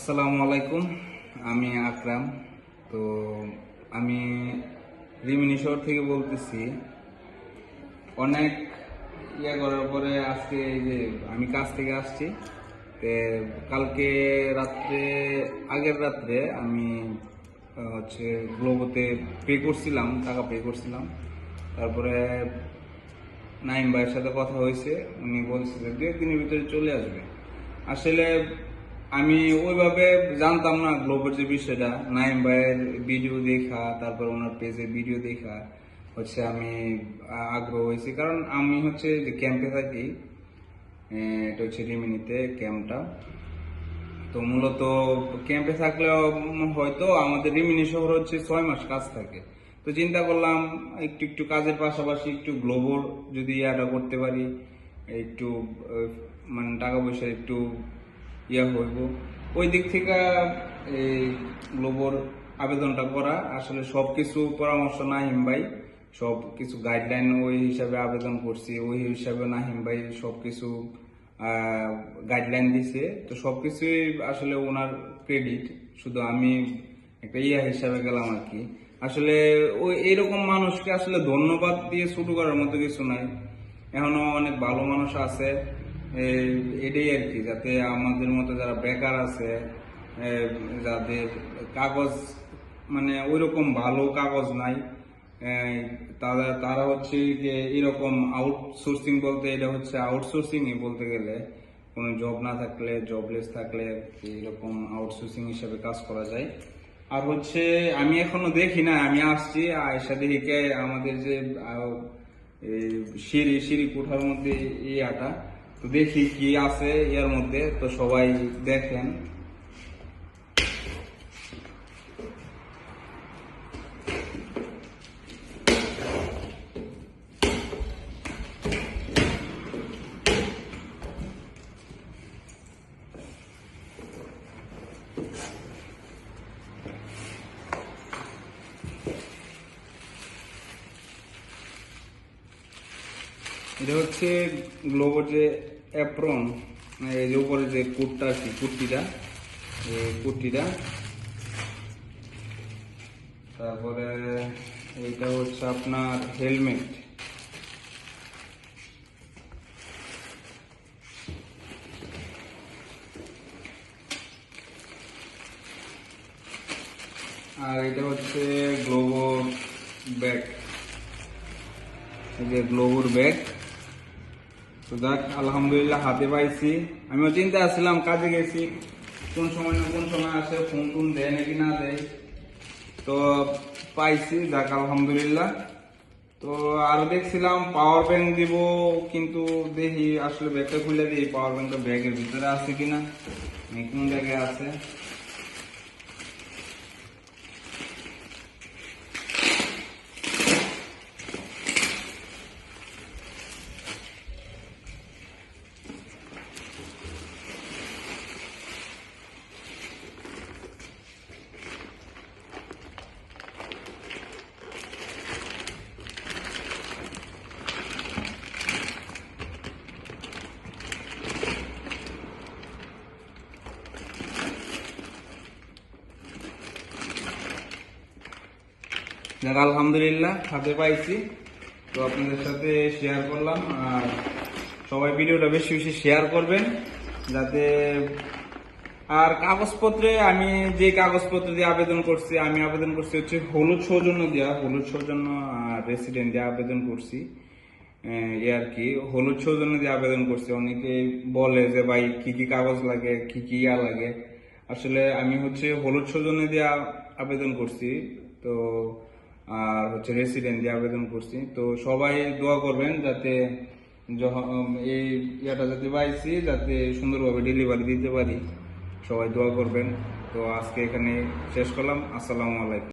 আসসালামু আলাইকুম, আমি আকরাম। তো আমি রিমিনি শহর থেকে বলতেছি, অনেক ইয়ে করার পরে আজকে এই যে আমি কাজ থেকে আসছি, তে কালকে রাত্রে, আগের রাত্রে আমি হচ্ছে গ্লোবোতে পে করছিলাম, টাকা পে করছিলাম। তারপরে নাইম ভাইয়ের সাথে কথা হয়েছে, উনি বলছিলেন দু একদিনের ভিতরে চলে আসবে। আসলে আমি ওইভাবে জানতাম না গ্লোবের যে বিষয়টা। নাইম ভাইয়ের ভিডিও দেখা, তারপর ওনার পেজে ভিডিও দেখা হচ্ছে আমি আগ্রহ হয়েছি। কারণ আমি হচ্ছে যে ক্যাম্পে থাকি এটা হচ্ছে রিমিনিতে ক্যাম্পটা তো মূলত ক্যাম্পে থাকলেও হয়তো আমাদের রিমিনি শহর হচ্ছে ছয় মাস কাজ থাকে। তো চিন্তা করলাম একটু একটু কাজের পাশাপাশি একটু গ্লোবর যদি ইয়াটা করতে পারি, একটু মানে টাকা পয়সা একটু ইয়া হইব ওই দিক থেকে, এই গ্লোবর আবেদনটা করা। আসলে সব কিছু পরামর্শ নাহিম ভাই সব কিছু গাইডলাইন ওই হিসাবে আবেদন করছি, ওই হিসাবে নাহিম ভাই সব কিছু গাইডলাইন দিছে। তো সবকিছুই আসলে ওনার ক্রেডিট শুধু আমি একটা ইয়া হিসাবে গেলাম আর কি। আসলে ওই এরকম মানুষকে আসলে ধন্যবাদ দিয়ে শুরু করার মতো কিছু নাই। এখনও অনেক ভালো মানুষ আছে। এটাই আর কি, যাতে আমাদের মতো যারা বেকার আছে যাদের কাগজ মানে ওইরকম ভালো কাগজ নাই তারা তারা হচ্ছে যে এরকম আউটসোর্সিং বলতে, এটা হচ্ছে আউটসোর্সিং বলতে গেলে, কোনো জব না থাকলে জবলেস থাকলে এরকম আউটসোর্সিং হিসাবে কাজ করা যায়। আর হচ্ছে, আমি এখনও দেখি না, আমি আসছি আয়সা দেখিকে আমাদের যে সিঁড়ি সিঁড়ি কোঠার মধ্যে ইয়াটা তো দেখি কি আছে ইয়ার মধ্যে? তো সবাই দেখেন। এটা হচ্ছে গ্লোবোর যে অ্যাপ্রন এই যে উপরে যে কুটটা আছে, কুর্তিটা, এই কুর্তিটা। তারপরে এইটা হচ্ছে আপনার হেলমেট আর এটা হচ্ছে গ্লোবোর ব্যাগ এই যে গ্লোবুর ব্যাগ তো দেখ আলহামদুলিল্লাহ হাতে পাইছি। আমিও চিন্তা আসছিলাম কাজে গেছি। কোন সময় না কোন সময় আসে ফোন টোন দেয় নাকি না দেয়। তো পাইছি দেখ আলহামদুলিল্লাহ। তো আরও দেখছিলাম পাওয়ার ব্যাংক দিব, কিন্তু দেখি আসলে ব্যাগটা খুলে দিই পাওয়ার ব্যাংকটা ব্যাগের ভিতরে আছে কিনা। কোন জায়গায় আছে? যাক, আলহামদুলিল্লাহ হাতে পাইছি। তো আপনাদের সাথে শেয়ার করলাম। আর সবাই ভিডিওটা বেশি বেশি শেয়ার করবেন, যাতে আর কাগজপত্রে আমি যে কাগজপত্র দিয়ে আবেদন করছি, আমি আবেদন করছি হচ্ছে হলুদ সৌজন্য দেওয়া হলুদ সৌজন্য রেসিডেন্ট দিয়ে আবেদন করছি। এই আর কি, হলুদ সৌজন্য দিয়ে আবেদন করছি। অনেকে বলে যে, ভাই, কি কি কাগজ লাগে, কি কি ইয়া লাগে? আসলে আমি হচ্ছে হলুদ সৌজন্য দিয়ে আবেদন করছি। তো আর হচ্ছে রেসিডেন্ট দিয়ে আবেদন করছি। তো সবাই দোয়া করবেন যাতে এই ইয়াটা যাতে পাইছি, যাতে সুন্দরভাবে ডেলিভারি দিতে পারি। সবাই দোয়া করবেন। তো আজকে এখানে শেষ করলাম। আসসালামু আলাইকুম।